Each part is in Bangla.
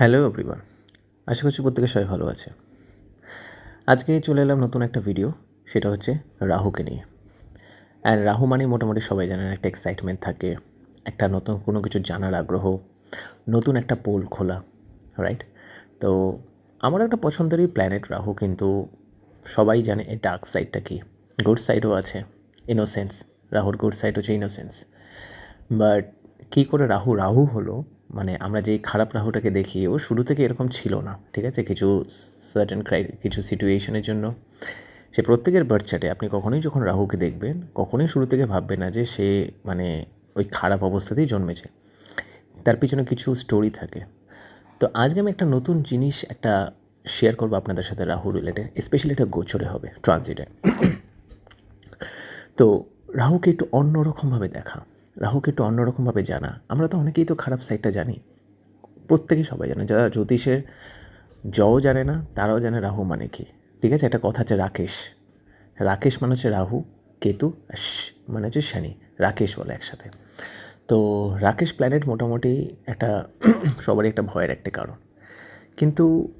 হ্যালো এভরিওয়ান, আশা করছি প্রত্যেকে সবাই ভালো আছে। আজকে চলে এলাম নতুন একটা ভিডিও, সেটা হচ্ছে রাহুকে নিয়ে। অ্যান্ড রাহু মানে মোটামুটি সবাই জানেন, একটা এক্সাইটমেন্ট থাকে, একটা নতুন কোনো কিছু জানার আগ্রহ, নতুন একটা পোল খোলা রাইট তো আমার একটা পছন্দেরই প্ল্যানেট রাহু, কিন্তু সবাই জানে এই ডার্ক সাইডটা কী। গুড সাইডও আছে ইনোসেন্স রাহুর গুড সাইড হচ্ছে ইনোসেন্স বাট কী করে রাহু রাহু হলো মানে আমরা যেই খারাপ রাহুটাকে দেখি, ও শুরু থেকে এরকম ছিল না, ঠিক আছে? কিছু সার্টেন ক্রাই কিছু সিচুয়েশনের জন্য। সে প্রত্যেকের বার্থ চার্টে আপনি কখনোই যখন রাহুকে দেখবেন, কখনোই শুরু থেকে ভাববেন না যে সে মানে ওই খারাপ অবস্থাতেই জন্মেছে। তার পিছনে কিছু স্টোরি থাকে। তো আজকে আমি একটা নতুন জিনিস একটা শেয়ার করব আপনাদের সাথে রাহু রিলেটেড স্পেশালি এটা গোচরে হবে ট্রানজিটে তো রাহুকে একটু অন্যরকমভাবে দেখা। রাহুকে একটু অন্যরকমভাবে জানা। আমরা তো অনেকেই তো খারাপ সাইডটা জানি। প্রত্যেকেই সবাই জানে। যারা জ্যোতিষের জও জানে না, তারাও জানে রাহু মানে কি। ঠিক আছে? একটা কথা আছে রাকেশ। রাকেশ মানে হচ্ছে রাহু, কেতু মানে হচ্ছে শনি। রাকেশ বলে একসাথে। তো রাকেশ প্ল্যানেট মোটামুটি একটা সবারই একটা ভয়ের একটা কারণ। কিন্তু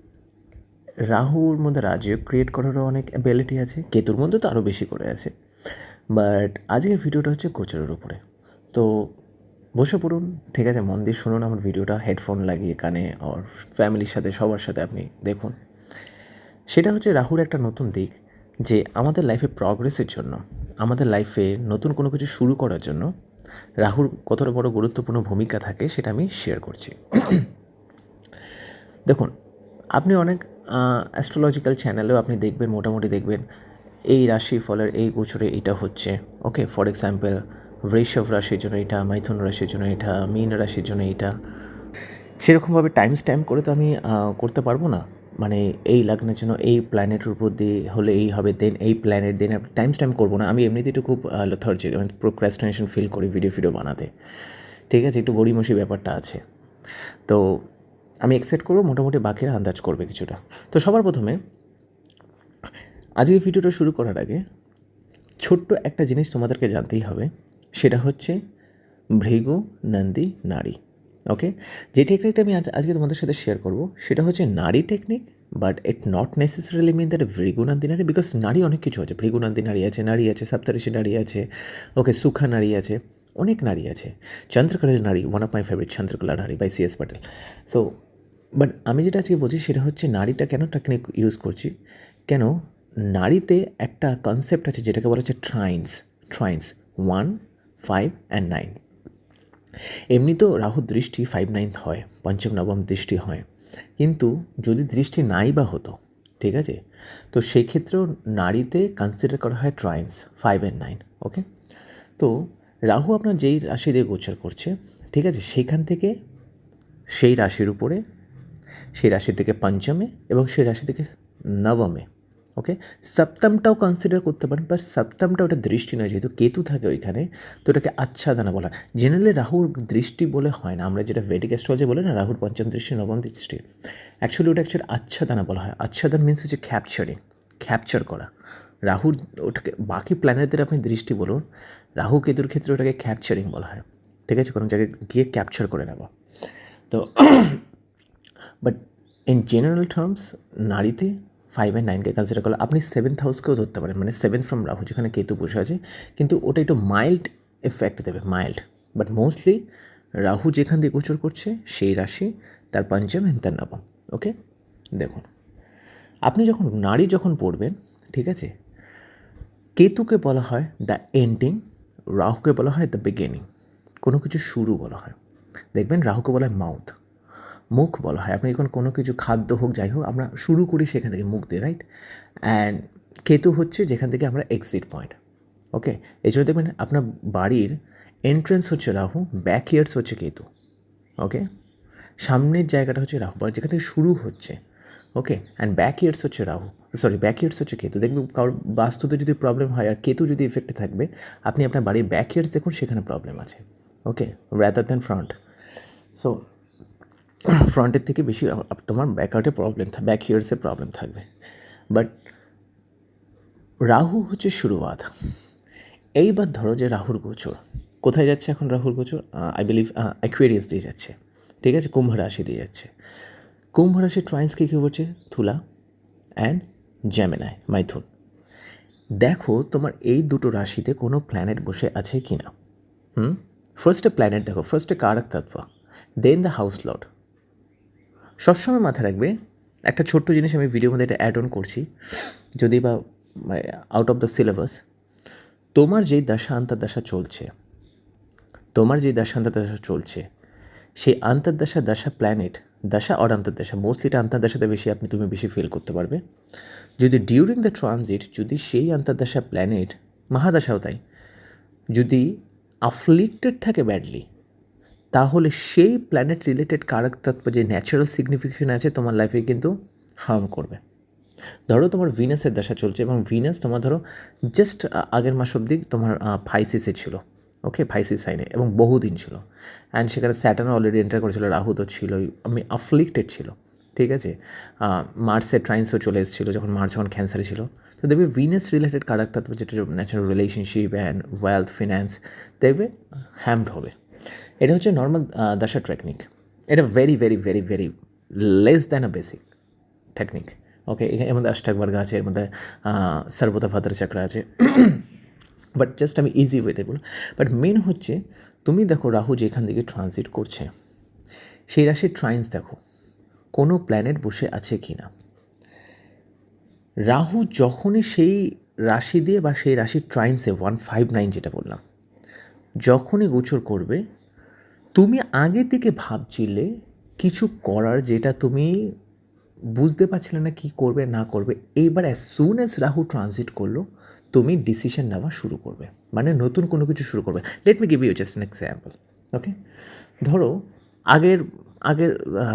রাহুর মধ্যে রাজযোগ ক্রিয়েট করারও অনেক অ্যাবিলিটি আছে, কেতুর মধ্যে তো আরও বেশি করে আছে। বাট আজকের ভিডিওটা হচ্ছে গোচরের উপরে। তো বসে পড়ুন, ঠিক আছে? মন দিয়ে শুনুন আমার ভিডিওটা হেডফোন লাগিয়ে কানে আর ফ্যামিলির সাথে, সবার সাথে আপনি দেখুন। সেটা হচ্ছে রাহুর একটা নতুন দিক, যে আমাদের লাইফে প্রগ্রেসের জন্য, আমাদের লাইফে নতুন কোনো কিছু শুরু করার জন্য রাহুর কতটা বড় গুরুত্বপূর্ণ ভূমিকা থাকে সেটা আমি শেয়ার করছি। দেখুন, আপনি অনেক অ্যাস্ট্রোলজিক্যাল চ্যানেলেও আপনি দেখবেন, মোটামুটি দেখবেন, এই রাশি ফলের এই গোচরে এটা হচ্ছে ওকে ফর এক্সাম্পল বৃষভ রাশির জন্য এটা, মাইথুন রাশির জন্য এটা, মীন রাশির জন্য এটা। সেরকমভাবে টাইম স্ট্যাম্প করে তো আমি করতে পারব না। মানে এই লগ্নের জন্য এই প্ল্যানেটের উপর দিয়ে হলে এই হবে দেন এই প্ল্যানেট দেন টাইম স্ট্যাম্প করব না। আমি এমনিতেই একটু খুব লথার্জিক মানে প্রোক্রাস্টিনেশন ফিল করি ভিডিও ফিডিও বানাতে। ঠিক আছে, একটু গড়িমসি ব্যাপারটা আছে। তো আমি এক্সপেক্ট করব, মোটামুটি বাকিরা আন্দাজ করবে কিছুটা। তো সবার প্রথমে আজকে ভিডিওটা শুরু করার আগে ছোট্ট একটা জিনিস তোমাদেরকে জানতেই হবে। সেটা হচ্ছে ভৃগু নন্দী নারী ওকে যে টেকনিকটা আমি আজ আজকে তোমাদের সাথে শেয়ার করব, সেটা হচ্ছে nadi technique but it not necessarily mean that Bhrigu Nandi nadi because nadi অনেক কিছু আছে। ভৃগুনন্দী নারী আছে নারী আছে সপ্তঋষি নারী আছে ওকে সুখা নারী আছে, অনেক নারী আছে। চন্দ্রকলার nadi one of my favourite Chandrakala nadi by C S Patel so but আমি যেটা আজকে বলছি, সেটা হচ্ছে নারীটা কেন টেকনিক ইউজ করছি? কেন নারীতে একটা কনসেপ্ট আছে যেটাকে বলা হচ্ছে trines trines one five and nine এমনি তো রাহু দৃষ্টি ফাইভ নাইন হয়, পঞ্চম, নবম দৃষ্টি হয়। কিন্তু যদি দৃষ্টি নাই বা হতো, ঠিক আছে? তো সেই ক্ষেত্রেও নারীতে কনসিডার করা হয় trines five and nine okay তো রাহু আপনার যেই রাশি দিয়ে গোচর করছে, ঠিক আছে? সেখান থেকে সেই রাশির উপরে, সেই রাশি থেকে পঞ্চমে এবং সেই রাশি থেকে নবমে ওকে সপ্তমটাও কনসিডার করতে পারেন বা সপ্তমটা ওটা দৃষ্টি নয়, যেহেতু কেতু থাকে ওইখানে, তো এটাকে আচ্ছাদনা বলা জেনারেলি রাহুর দৃষ্টি বলে হয় না, আমরা যেটা ভেডিক অ্যাস্ট্রোলজি বলে না, রাহুর পঞ্চম দৃষ্টি, নবম দৃষ্টি। অ্যাকচুয়ালি ওটা অ্যাকচুয়ালি আচ্ছাদনা বলা হয়। আচ্ছাদন মিনস হচ্ছে ক্যাপচারিং ক্যাপচার করা। রাহুর ওটাকে, বাকি প্ল্যানেটদের আপনি দৃষ্টি বলুন, রাহু কেতুর ক্ষেত্রে ওটাকে ক্যাপচারিং বলা হয়। ঠিক আছে? কোনো জায়গায় গিয়ে ক্যাপচার করে নেওয়া তো বাট ইন জেনারেল টার্মস নারীতে ফাইভ অ্যান্ড নাইনকে কনসিডার করলে আপনি সেভেন্থ হাউসকেও ধরতে পারেন। মানে সেভেন ফ্রম রাহু, যেখানে কেতু বসে আছে। কিন্তু ওটা একটু মাইল্ড এফেক্ট দেবে মাইল্ড বাট মোস্টলি রাহু যেখান দিয়ে গোচর করছে, সেই রাশি, তার পঞ্চম এন্ড তার নবম। ওকে দেখুন, আপনি যখন, নারী যখন পড়বেন, ঠিক আছে? কেতুকে বলা হয় দ্য এন্ডিং রাহুকে বলা হয় দ্য বিগিনিং কোনো কিছু শুরু বলা হয়। দেখবেন রাহুকে বলা হয় মাউথ মুখ বলা হয়। আপনি যখন কোনো কিছু খাদ্য হোক, যাই হোক, আমরা শুরু করি সেখান থেকে মুখ দিয়ে রাইট অ্যান্ড কেতু হচ্ছে যেখান থেকে আমরা এক্সিট পয়েন্ট ওকে এই জন্য দেখবেন আপনার বাড়ির এন্ট্রেন্স হচ্ছে রাহু ব্যাক ইয়ার্স হচ্ছে কেতু ওকে সামনের জায়গাটা হচ্ছে রাহু, বা যেখান থেকে শুরু হচ্ছে ওকে অ্যান্ড ব্যাক ইয়ার্স হচ্ছে রাহু সরি ব্যাক ইয়ার্স হচ্ছে কেতু। দেখবেন কারোর বাস্তুতে যদি প্রবলেম হয় আর কেতু যদি ইফেক্টে থাকবে, আপনি আপনার বাড়ির ব্যাক ইয়ার্স দেখুন, সেখানে প্রবলেম আছে okay rather than front so ফ্রন্টের থেকে বেশি তোমার ব্যাকআউটে প্রবলেম থাকবে ব্যাক ইয়ার্সে প্রবলেম থাকবে। বাট রাহু হচ্ছে শুরুয়াত। এইবার ধরো যে রাহুর গোচর। কোথায় যাচ্ছে এখন রাহুর গোচর? আই বিলিভ অ্যাকুয়ারিয়াস দিয়ে যাচ্ছে। ঠিক আছে? কুম্ভ রাশি দিয়ে যাচ্ছে। কুম্ভ রাশির ট্রাইন্স কী কী হচ্ছে তুলা অ্যান্ড জ্যামেনায় মাইথুন দেখো, তোমার এই দুটো রাশিতে কোনো প্ল্যানেট বসে আছে কি না হুম ফার্স্টে প্ল্যানেট দেখো। ফার্স্টে কারক তত্ত্ব। দেন দ্য হাউস লর্ড সবসময় মাথায় রাখবে, একটা ছোট্ট জিনিস আমি ভিডিওর মধ্যে এটা অ্যাড অন করছি, যদি বা আউট অফ দ্য সিলেবাস তোমার যেই দশা আন্তর্দশা চলছে, তোমার যে দশা আন্তর্দশা চলছে, সেই আন্তর্দশা দশা প্ল্যানেট দশা অর আন্তর্দশা মোস্টলি এটা আন্তর্দশাতে বেশি আপনি, তুমি বেশি ফিল করতে পারবে। যদি ডিউরিং দ্য ট্রানজিট যদি সেই আন্তর্দশা প্ল্যানেট মহাদশাও তাই, যদি আফ্লিক্টেড থাকে ব্যাডলি তাহলে সেই প্ল্যানেট রিলেটেড কারক তত্ত্ব যে ন্যাচারাল সিগনিফিকেশন আছে তোমার লাইফে কিন্তু হার্ম করবে। ধরো তোমার ভিনাসের দশা চলছে এবং ভিনাস তোমার ধরো জাস্ট আগের মাস অবধি তোমার ফাইসিসে ছিল ওকে ফাইসিস সাইনে এবং বহুদিন ছিল। অ্যান্ড সেখানে স্যাটার্ন অলরেডি এন্টার করেছিল রাহু তো ছিলই আমি আফ্লিক্টেড ছিল, ঠিক আছে? মার্সের ট্রাইন্সও চলে এসেছিল, যখন মার্চ যখন ক্যান্সারে ছিল। তো দেখবে ভিনাস রিলেটেড কারক যেটা natural relationship and wealth finance দেখবে হ্যাম্ড হবে। এটা হচ্ছে নর্মাল দশা টেকনিক এটা very very very very less than a basic technique okay এর মধ্যে অষ্টাকবর্গ আছে, এর মধ্যে সর্বতা ভাতর চক্র আছে। বাট জাস্ট আমি ইজি ওয়েতে বলব। বাট মেন হচ্ছে, তুমি দেখো রাহু যেখান থেকে ট্রানজিট করছে, সেই রাশির ট্রাইন্স দেখো, কোনো প্ল্যানেট বসে আছে কি না রাহু যখনই সেই রাশি দিয়ে বা সেই রাশির ট্রাইন্সে ওয়ান ফাইভ নাইন যেটা বললাম, যখনই গোচর করবে তুমি আগে থেকে ভাবছিলে কিছু করার যেটা তুমি বুঝতে পারছিলে না কী করবে, না করবে? এইবার as soon as Rahu transit করল, তুমি ডিসিশন নেওয়া শুরু করবে। মানে নতুন কোনো কিছু শুরু করবে। Let me give you just an example okay ধরো, আগের আগের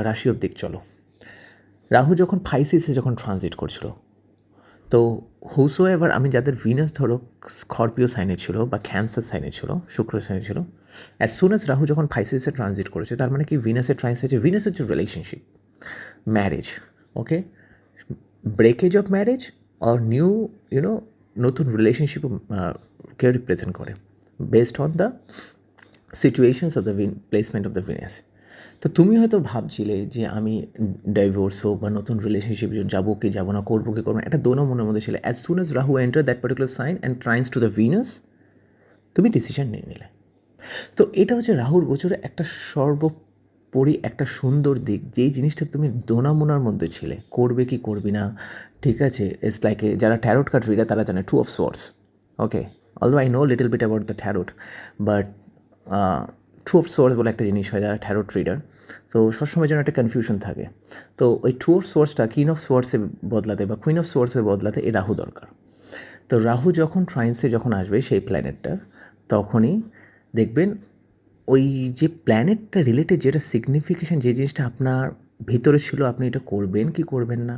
রাশি দিক চলো। রাহু যখন ফাইসিসে যখন ট্রানজিট করছিল, তো হুসো এবার আমি যাদের ভিনাস ধরো স্করপিও সাইনে ছিল বা ক্যান্সার সাইনে ছিল, শুক্র সাইনে ছিল অ্যাজ সুন অ্যাজ রাহু যখন ফাইসিসে ট্রানজিট করেছে, তার মানে কি? ভিনাসের ট্রান্স হয়েছে ভিনাস হচ্ছে relationship marriage okay breakage of marriage or new you know নতুন রিলেশনশিপ কে রিপ্রেজেন্ট করে? Based on the situations of the placement of the Venus তো তুমি হয়তো ভাবছিলে যে আমি ডাইভোর্স হোক বা নতুন রিলেশনশিপ যাব কি যাব না, করব কি করব না একটা দোনো মনের মধ্যে ছিল। As soon as Rahu enter that particular sign and trines to the Venus তুমি ডিসিশন নিয়ে নিলে। তো এটা হচ্ছে রাহুর গোচরে একটা সর্বোপরি একটা সুন্দর দিক। যেই জিনিসটা তুমি দোনামোনার মধ্যে ছিলে, করবে কি করবি না, ঠিক আছে? ইটস লাইক যারা ট্যারোট কার্ড রিডার তারা জানে two of swords okay although I know little bit about the tarot but two of swords বলে একটা জিনিস হয় যারা ট্যারোট রিডার তো সবসময় যেন একটা কনফিউশন থাকে। তো ওই ট্রু অফ সোর্সটা কিন অফ সোর্সে বদলাতে বা কুইন অফ সোর্সে বদলাতে এই রাহু দরকার। তো রাহু যখন ট্রাইন্সে যখন আসবে সেই প্ল্যানেটটার তখনই দেখবেন ওই যে প্ল্যানেটটা রিলেটেড যেটা সিগনিফিকেশান যে জিনিসটা আপনার ভিতরে ছিল, আপনি এটা করবেন কি করবেন না?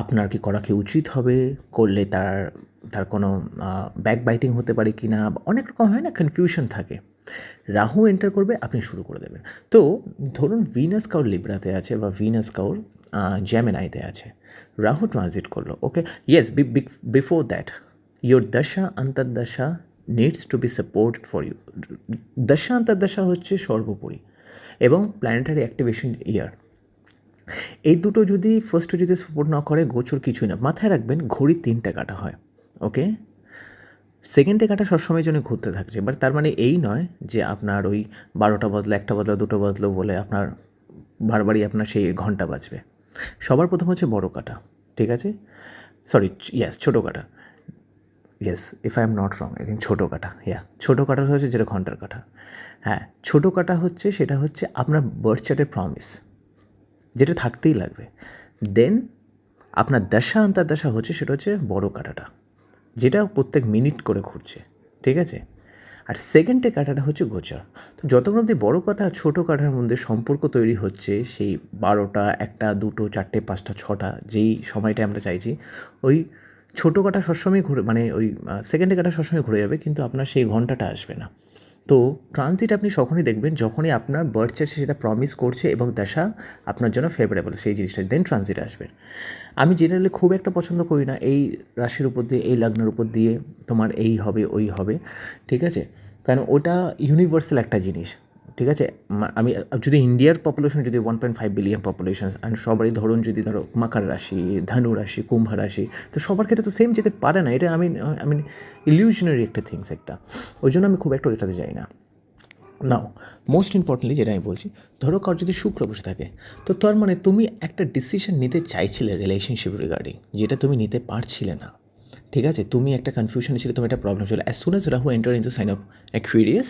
আপনার কি করা কি উচিত হবে? করলে তার তার কোনো ব্যাক বাইটিং হতে পারে কি না? অনেক রকম হয় না কনফিউশন থাকে। রাহু এন্টার করবে, আপনি শুরু করে দেবেন। তো ধরুন ভিনাস কাউর লিব্রাতে আছে বা ভিনাস কাউর জ্যামেনাইতে আছে। রাহু ট্রানজিট করল okay yes before that your dasha antardasha needs to be support for you dasha antardasha হচ্ছে সর্বোপরি এবং প্ল্যানেটারি অ্যাক্টিভেশন ইয়ার এই দুটো যদি ফার্স্টে যদি সাপোর্ট না করে, গোচর কিছুই না। মাথায় রাখবেন, ঘড়ি তিনটে কাটা হয় ওকে সেকেন্ডে কাটা সবসময় জন্য ঘুরতে থাকছে বাট তার মানে এই নয় যে আপনার ওই বারোটা বদলো একটা বদলো দুটো বদলো বলে আপনার বারবারই আপনার সেই ঘণ্টা বাজবে। সবার প্রথম হচ্ছে বড় কাটা, ঠিক আছে? সরি ইয়াস ছোটো কাটা। Yes if I am not wrong I think ছোটো কাটা ইয়া ছোটো কাটা হচ্ছে যেটা ঘণ্টার কাটা। হ্যাঁ ছোটো কাটা হচ্ছে, সেটা হচ্ছে আপনার বার্থ চার্টের প্রমিস যেটা থাকতেই লাগবে। দেন আপনার দশা অন্তর্দশা হচ্ছে, সেটা হচ্ছে বড় কাটাটা, যেটা প্রত্যেক মিনিট করে ঘুরছে, ঠিক আছে? আর সেকেন্ডে কাটাটা হচ্ছে গোচর। তো যতক্ষণ অব্দি বড়ো আর ছোটো কাটার মধ্যে সম্পর্ক তৈরি হচ্ছে, সেই বারোটা, একটা, দুটো, চারটে, পাঁচটা, ছটা, যেই সময়টা আমরা চাইছি, ওই ছোটো কাটা সবসময় ঘুরে মানে ওই সেকেন্ডে কাটা সবসময় ঘুরে যাবে, কিন্তু আপনার সেই ঘন্টাটা আসবে না। তো ট্রানজিট আপনি তখনই দেখবেন যখনই আপনার বার্থ চার্ট সেটা প্রমিস করছে এবং দশা আপনার জন্য ফেভারেবল সেই জিনিসটা দেন ট্রানজিট আসবে। আমি জেনারেলি খুব একটা পছন্দ করি না এই রাশির উপর দিয়ে, এই লগ্নের উপর দিয়ে তোমার এই হবে, ওই হবে, ঠিক আছে? কারণ ওটা ইউনিভার্সাল একটা জিনিস। ঠিক আছে? আমি, যদি ইন্ডিয়ার পপুলেশন যদি one point five billion population and সবারই ধরুন যদি ধরো মাকার রাশি, ধনু রাশি, কুম্ভ রাশি, তো সবার ক্ষেত্রে তো সেম যেতে পারে না। এটা আমি আই মিন ইলিউশনারি একটা থিংস একটা। ওই জন্য আমি খুব একটা এটাতে যাই না। নাও মোস্ট ইম্পর্টেন্টলি যেটা আমি বলছি, ধরো কার যদি শুক্র বসে থাকে, তো তার মানে তুমি একটা ডিসিশন নিতে চাইছিলে রিলেশনশিপ রিগার্ডিং যেটা তুমি নিতে পারছিলে না। ঠিক আছে? তুমি একটা কনফিউশন ছিল, তোমার একটা প্রবলেম ছিল। As soon as Rahu enter into sign of Aquarius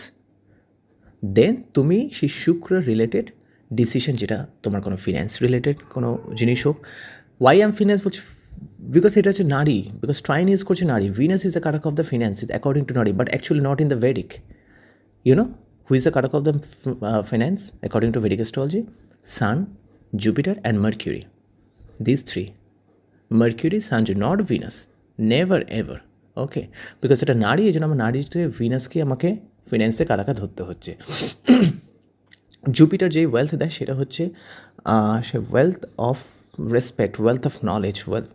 then তুমি সেই শুক্র রিলেটেড ডিসিশন যেটা তোমার কোনো ফিন্যান্স রিলেটেড কোনো জিনিস হোক ওয়াই এম ফিন্যান্স বলছি বিকজ এটা হচ্ছে নারী বিকজ ট্রাইন ইউজ করছে nadi Venus is the karaka of the finance is according to nadi but actually not in the Vedic is the karak of the f- uh, finance according to vedic astrology sun jupiter and mercury these three mercury sun not venus never ever okay because এটা নারী এই জন্য আমার নারীতে ভিনাসকে আমাকে ফিন্যান্সে কারাকা ধরতে হচ্ছে। জুপিটার যে ওয়েলথ দেয়, সেটা হচ্ছে সে wealth of respect wealth of knowledge wealth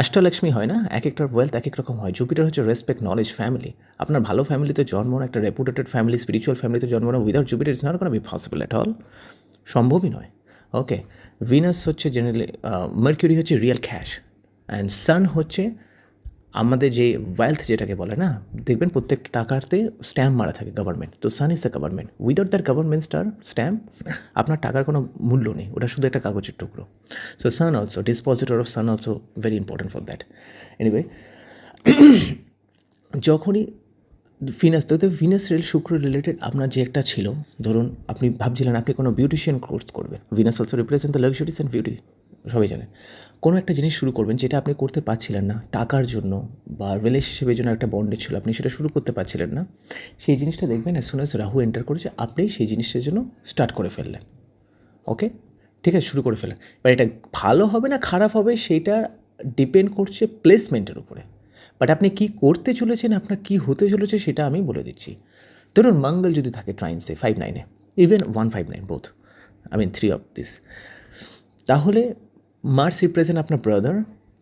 Ashtalakshmi হয় না? এক একটার ওয়েলথ এক এক রকম হয়। জুপিটার হচ্ছে রেসপেক্ট নলেজ ফ্যামিলি আপনার ভালো ফ্যামিলিতে জন্ম, একটা রেপুটেটেড ফ্যামিলি স্পিরিচুয়াল ফ্যামিলিতে জন্ম না উইদাউট জুপিটার ইজ নট কোনো বি পসিবল অ্যাট অল সম্ভবই নয়। ওকে ভিনাস হচ্ছে জেনারেলি মার্কিউরি হচ্ছে রিয়েল ক্যাশ অ্যান্ড সান হচ্ছে আমাদের যে ওয়েলথ যেটাকে বলে না, দেখবেন প্রত্যেকটা টাকাতে স্ট্যাম্প মারা থাকে গভর্নমেন্ট তো sun is the government without that government star stamp আপনার টাকার কোনো মূল্য নেই, ওটা শুধু একটা কাগজের টুকরো। So sun also dispositor of sun also very important for that anyway যখনই ফিনাস তো ভিনাস রেল শুক্র রিলেটেড আপনার যে একটা ছিল, ধরুন আপনি ভাবছিলেন আপনি কোনো বিউটিশিয়ান কোর্স করবেন। Venus also represent the luxuries and beauty সবাই জানেন কোনো একটা জিনিস শুরু করবেন যেটা আপনি করতে পারছিলেন না টাকার জন্য বা রিলেশনশিপের জন্য একটা বন্ডে ছিল, আপনি সেটা শুরু করতে পারছিলেন না, সেই জিনিসটা দেখবেন as soon as Rahu enter করেছে, আপনি সেই জিনিসটার জন্য স্টার্ট করে ফেললেন। ওকে ঠিক আছে, শুরু করে ফেলেন এবার এটা ভালো হবে না খারাপ হবে সেইটা ডিপেন্ড করছে প্লেসমেন্টের উপরে। বাট আপনি কি করতে চলেছেন, আপনার কি হতে চলেছে সেটা আমি বলে দিচ্ছি। ধরুন মঙ্গল যদি থাকে ট্রাইন্সে ফাইভ নাইনে even one five nine both I mean three of this তাহলে মার্স রিপ্রেজেন্ট আপনার ব্রাদার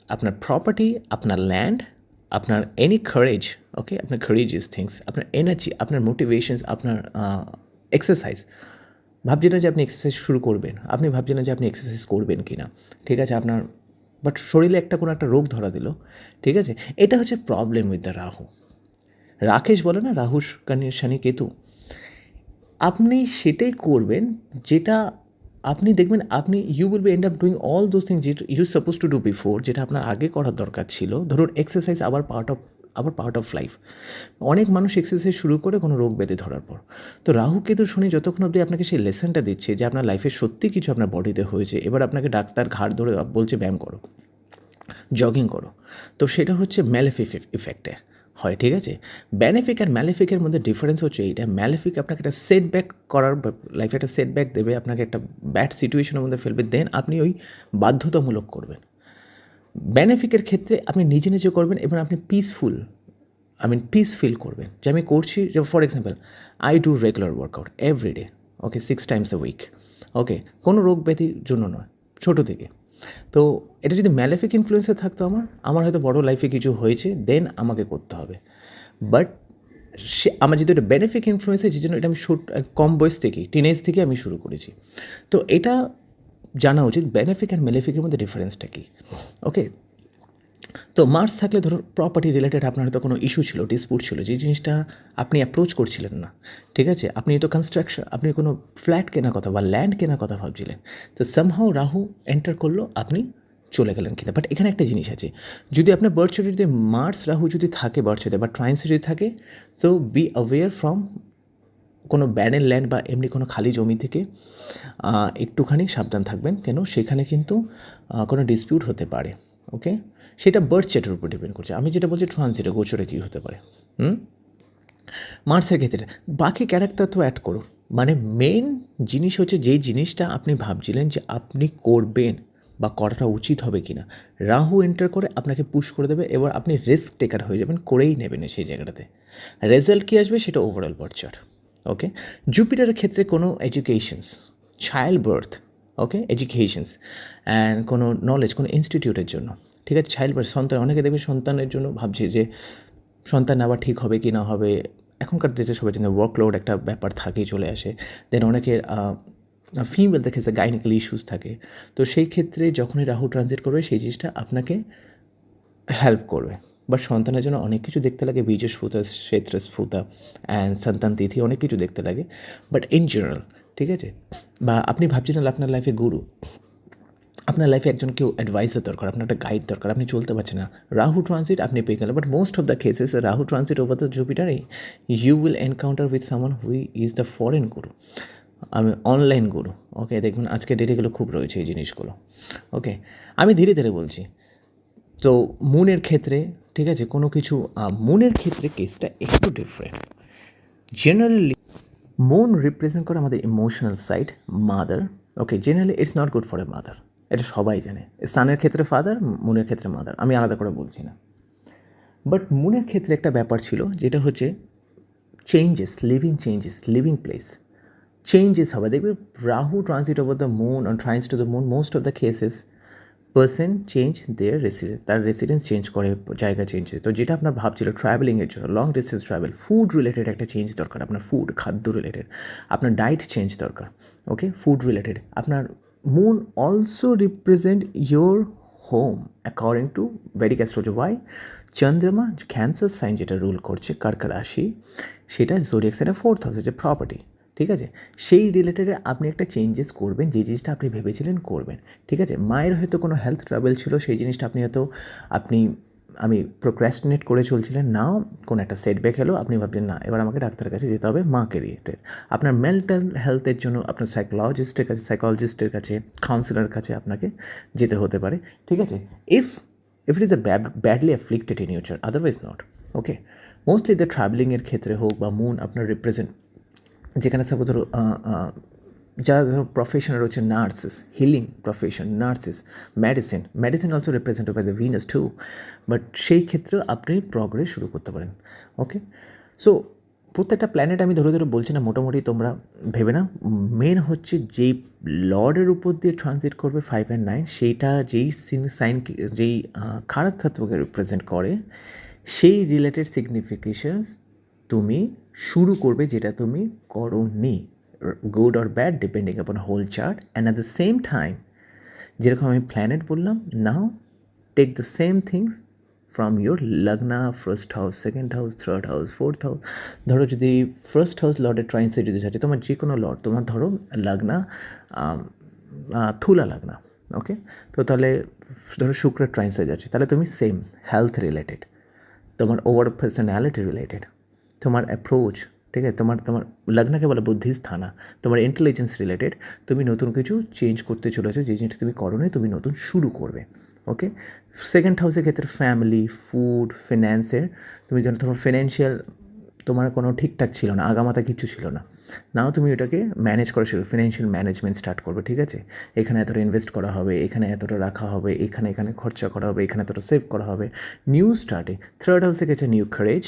আপনার প্রপার্টি আপনার ল্যান্ড আপনার এনি কারেজ ওকে আপনার কারেজ ইজ থিংস আপনার এনার্জি আপনার মোটিভেশনস আপনার এক্সারসাইজ ভাবছেন না যে আপনি এক্সারসাইজ শুরু করবেন। আপনি ভাবছেন না যে আপনি এক্সারসাইজ করবেন কি না ঠিক আছে, আপনার বাট শরীরে একটা কোনো একটা রোগ ধরা দিল। ঠিক আছে, এটা হচ্ছে problem with the Rahu Rakesh বলে না, রাহু শনি, কেতু। আপনি সেটাই করবেন যেটা আপনি দেখবেন, আপনি you will be end up doing all those things যেটা you suppose to do before যেটা আপনার আগে করার দরকার ছিল। ধরুন এক্সারসাইজ আবার পার্ট অফ আবার পার্ট অফ লাইফ অনেক মানুষ এক্সারসাইজ শুরু করে কোনো রোগ ব্যাধি ধরার পর। তো রাহু কেতু শুনে যতক্ষণ অবধি আপনাকে সেই লেসনটা দিচ্ছে যে আপনার লাইফে সত্যি কিছু আপনার বডিতে হয়েছে, এবার আপনাকে ডাক্তার ঘাড় ধরে বলছে, ব্যায়াম করো জগিং করো। তো সেটা হচ্ছে ম্যালেফিক ইফেক্টে হয়, ঠিক আছে? বেনিফিক আর ম্যালেফিকের মধ্যে ডিফারেন্স হচ্ছে এইটা। ম্যালেফিক আপনাকে একটা সেটব্যাক করার লাইফে একটা সেটব্যাক দেবে, আপনাকে একটা ব্যাড সিচুয়েশনের মধ্যে ফেলবে দেন আপনি ওই বাধ্যতামূলক করবেন। বেনিফিকের ক্ষেত্রে আপনি নিজে নিজে করবেন এবং আপনি peaceful I mean peace feel করবেন। যে আমি করছি, যে for example I do regular workout everyday okay six times a week okay কোনো রোগ ব্যাধির জন্য নয়, ছোটো থেকে। তো এটা যদি ম্যালেফিক ইনফ্লুয়েন্সে থাকতো আমার আমার হয়তো বড় লাইফে কিছু হয়েছে দেন আমাকে করতে হবে। বাট সে, আমার যেহেতু এটা বেনিফিক ইনফ্লুয়েন্স যে জন্য এটা আমি শুট কম বয়স থেকে টিনেজ থেকে আমি শুরু করেছি। তো এটা জানা উচিত বেনিফিক অ্যান্ড মেলেফিকের মধ্যে ডিফারেন্সটা কী? ওকে তো মার্স থাকলে ধরুন প্রপার্টি রিলেটেড আপনার হয়তো কোনো ইস্যু ছিল ডিসপুট ছিল, যে জিনিসটা আপনি অ্যাপ্রোচ করছিলেন না, ঠিক আছে? আপনি তো কনস্ট্রাকশন আপনি কোনো ফ্ল্যাট কেনার কথা বা ল্যান্ড কেনার কথা ভাবছিলেন, তো সামহাও রাহু এন্টার করল, আপনি চলে গেলেন কিনা? বাট এখানে একটা জিনিস আছে, যদি আপনার বার্থ যদি মার্স রাহু যদি থাকে বার্থ বা ট্রাইন্সে যদি থাকে তো বি অ্যাওয়ার ফ্রম কোনো ব্যানের ল্যান্ড বা এমনি কোনো খালি জমি থেকে একটুখানি সাবধান থাকবেন, কেন? সেখানে কিন্তু কোনো ডিসপিউট হতে পারে। ওকে সেটা বার্থ চার্টের উপর ডিপেন্ড করছে। আমি যেটা বলছি ট্রানজিটে গোচরে কী হতে পারে। হুম? মার্সের ক্ষেত্রে, বাকি ক্যারেক্টার তো অ্যাড করুন মানে মেন জিনিস হচ্ছে যেই জিনিসটা আপনি ভাবছিলেন যে আপনি করবেন বা করাটা উচিত হবে কি না রাহু এন্টার করে আপনাকে পুশ করে দেবে, এবার আপনি রিস্ক টেকার হয়ে যাবেন, করেই নেবেন সেই জায়গাটাতে। রেজাল্ট কী আসবে? সেটা ওভারঅল পর্চার ওকে জুপিটারের ক্ষেত্রে কোনো educations child birth okay? Educations and কোনো নলেজ কোনো ইনস্টিটিউটের জন্য। ঠিক আছে? চাইল্ড বার্থ সন্তান, অনেকে দেখবে সন্তানের জন্য ভাবছে যে সন্তান আবার ঠিক হবে কি না হবে। এখনকার ডেটে সবাই জানে ওয়ার্কলোড একটা ব্যাপার থাকেই চলে আসে। দেন অনেকের ফিমেলদের ক্ষেত্রে গাইনিক্যাল ইস্যুস থাকে। তো সেই ক্ষেত্রে যখনই রাহু ট্রানজিট করবে, সেই জিনিসটা আপনাকে হেল্প করবে। বাট সন্তানের জন্য অনেক কিছু দেখতে লাগে। বীজস্ফুতা ক্ষেত্রস্ফুতা অ্যান্ড সন্তান তিথি অনেক কিছু দেখতে লাগে। বাট ইন জেনারেল ঠিক আছে? বা আপনি ভাবছিলেন আপনার লাইফে গুরু আপনার লাইফে একজন কেউ অ্যাডভাইসার দরকার, আপনার একটা গাইড দরকার, আপনি চলতে পারছেন না। রাহু ট্রানজিট আপনি পেয়ে গেলেন but most of the cases Rahu transit over the Jupiter you will encounter with someone who is the foreign guru আমি অনলাইন গুরু ওকে দেখুন আজকে ডেটেগুলো খুব রয়েছে এই জিনিসগুলো ওকে আমি ধীরে ধীরে বলছি, তো মুনের ক্ষেত্রে, ঠিক আছে? কোনো কিছু মুনের ক্ষেত্রে কেসটা একটু ডিফারেন্ট জেনারেলি মুন রিপ্রেজেন্ট করে আমাদের emotional side mother okay generally it's not good for a mother এটা সবাই জানে। সানের ক্ষেত্রে ফাদার মুনের ক্ষেত্রে মাদার আমি আলাদা করে বলছি না। বাট মুনের ক্ষেত্রে একটা ব্যাপার ছিল, যেটা হচ্ছে changes living changes living place changes হবে। দেখবে Rahu transit over the moon on trines to the moon most of the cases person change their residence তার রেসিডেন্স চেঞ্জ করে, জায়গা চেঞ্জ তো যেটা আপনার ভাবছিল ট্রাভেলিংয়ের জন্য long distance travel food related একটা চেঞ্জ দরকার, আপনার ফুড খাদ্য রিলেটেড আপনার ডায়েট চেঞ্জ দরকার ওকে ফুড রিলেটেড আপনার moon also represent your home according to Vedic astrology why চন্দ্রমা cancer sign যেটা রুল করছে কার্ক রাশি সেটা জোরিয়াক সাইনের ফোর্থ হাউস হচ্ছে প্রপার্টি ঠিক আছে? সেই রিলেটেডে আপনি একটা চেঞ্জেস করবেন, যে জিনিসটা আপনি ভেবেছিলেন করবেন, ঠিক আছে? মায়ের হয়তো কোনো হেলথ ট্রাভেল ছিল, সেই জিনিসটা আপনি হয়তো, আপনি, আমি প্রোক্রাস্টিনেট করে চলছিলেন, নাও কোনো একটা সেটব্যাক এলো, আপনি ভাবছেন না, এবার আমাকে ডাক্তারের কাছে যেতে হবে, মাকে রিলেটেড আপনার মেন্টাল হেলথের জন্য আপনার সাইকোলজিস্টের কাছে সাইকোলজিস্টের কাছে কাউন্সিলারের কাছে আপনাকে যেতে হতে পারে, ঠিক আছে? If if it is a bad badly afflicted in your chart otherwise not okay mostly the ট্রাভেলিংয়ের ক্ষেত্রে হোক বা মুন আপনার রিপ্রেজেন্ট যেখানে সাপোজ ধরো যারা ধরো প্রফেশনে রয়েছে nurses healing profession nurses medicine medicine also represented by the Venus too but সেই ক্ষেত্রে আপনি প্রগ্রেস শুরু করতে পারেন ওকে সো প্রত্যেকটা প্ল্যানেট আমি ধরে ধরে বলছি না, মোটামুটি তোমরা ভেবে না মেন হচ্ছে যেই লর্ডের উপর দিয়ে ট্রানজিট করবে ফাইভ অ্যান্ড নাইন সেইটা যেই সিন সাইন যেই খারাপ তত্ত্বকে রিপ্রেজেন্ট করে, সেই রিলেটেড সিগনিফিকেশনস তুমি শুরু করবে যেটা তুমি করো নি good or bad depending upon whole chart and at the same time যেরকম আমি প্ল্যানেট বললাম now take the same things from your lagna first house second house third house fourth house ধরো যদি ফার্স্ট হাউস লর্ডের ট্রাইন্সে যদি যাচ্ছে তোমার যে কোনো লর্ড তোমার ধরো লগ্না থুলা লাগনা ওকে তো তাহলে ধরো শুক্রের ট্রাইন্সে যাচ্ছে তাহলে তুমি সেম হেলথ রিলেটেড তোমার ওভার পার্সোনালিটি রিলেটেড তোমার অ্যাপ্রোচ ঠিক আছে? তোমার তোমার লগ্নকে বলে বুদ্ধি স্থানা তোমার ইন্টেলিজেন্স রিলেটেড তুমি নতুন কিছু চেঞ্জ করতে চলেছো, যে জিনিসটা তুমি করো তুমি নতুন শুরু করবে ওকে সেকেন্ড হাউসের ক্ষেত্রে ফ্যামিলি ফুড ফিন্যান্সের তুমি যেন তোমার ফিনান্সিয়াল তোমার কোনো ঠিকঠাক ছিল না, আগামাতা কিছু ছিল না, নাও তুমি ওটাকে ম্যানেজ করা শুরু ফিনান্সিয়াল ম্যানেজমেন্ট স্টার্ট করবে, ঠিক আছে? এখানে এতটা ইনভেস্ট করা হবে, এখানে এতটা রাখা হবে, এখানে এখানে খরচা করা হবে, এখানে এতটা সেভ করা হবে নিউ স্টার্টে থার্ড হাউসে গেছে new courage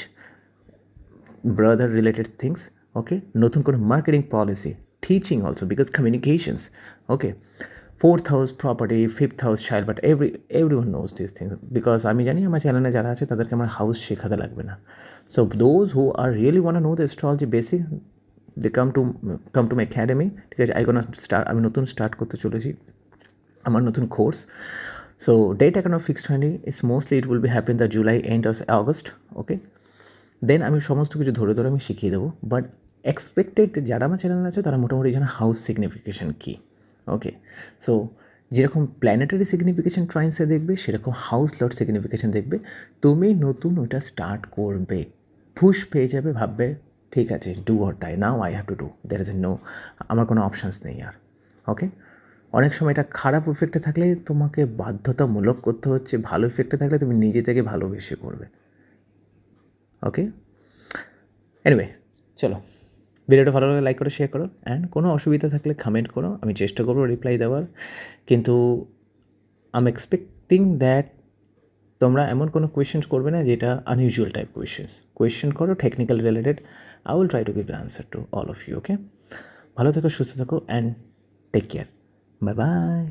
brother related things okay নতুন কোনো marketing policy teaching also because communications okay fourth house property fifth house child but every every one knows this things because আমি জানি আমার চ্যানেলে যারা আছে, তাদেরকে আমার হাউস শেখাতে লাগবে না। So those who are really want know the astrology basic they come to come to my academy ঠিক আছে? আই গোনা স্টার্ট আমি নতুন স্টার্ট করতে চলেছি, আমার নতুন কোর্স সো ডেট এখনও ফিক্সড হয়নি it's mostly it will be happen the July end of August okay then আমি সমস্ত কিছু ধরে ধরে আমি শিখিয়ে দেবো। বাট এক্সপেক্টেড যারা আমার চ্যানেল আছে, তারা মোটামুটি জানে হাউস সিগনিফিকেশান কী। ওকে সো যেরকম প্ল্যানেটারি সিগনিফিকেশান ট্রাইন্সে দেখবে, সেরকম হাউস লট সিগনিফিকেশান দেখবে। তুমি নতুন ওটা স্টার্ট করবে। ফুস পেয়ে যাবে, ভাববে, ঠিক আছে do or die now I have to do there is a no আমার কোনো অপশানস নেই আর। ওকে অনেক সময় এটা খারাপ ইফেক্টে থাকলে তোমাকে বাধ্যতামূলক করতে হচ্ছে, ভালো ইফেক্টে থাকলে তুমি নিজে থেকে ভালোবেসে করবে। ওকে এনিওয়ে চলো। ভিডিওটা ভালো লাগলে লাইক করো শেয়ার করো অ্যান্ড কোনো অসুবিধা থাকলে কমেন্ট করো। আমি চেষ্টা করব রিপ্লাই দেওয়ার। কিন্তু আই এম এক্সপেক্টিং দ্যাট তোমরা এমন কোনো কোয়েশ্চেন্স করবে না যেটা আনইউজুয়াল টাইপ কোয়েশ্চেন্স কোয়েশ্চেন করো technical related I will try to give the answer to all of you okay ভালো থাকো, সুস্থ থাকো and take care bye bye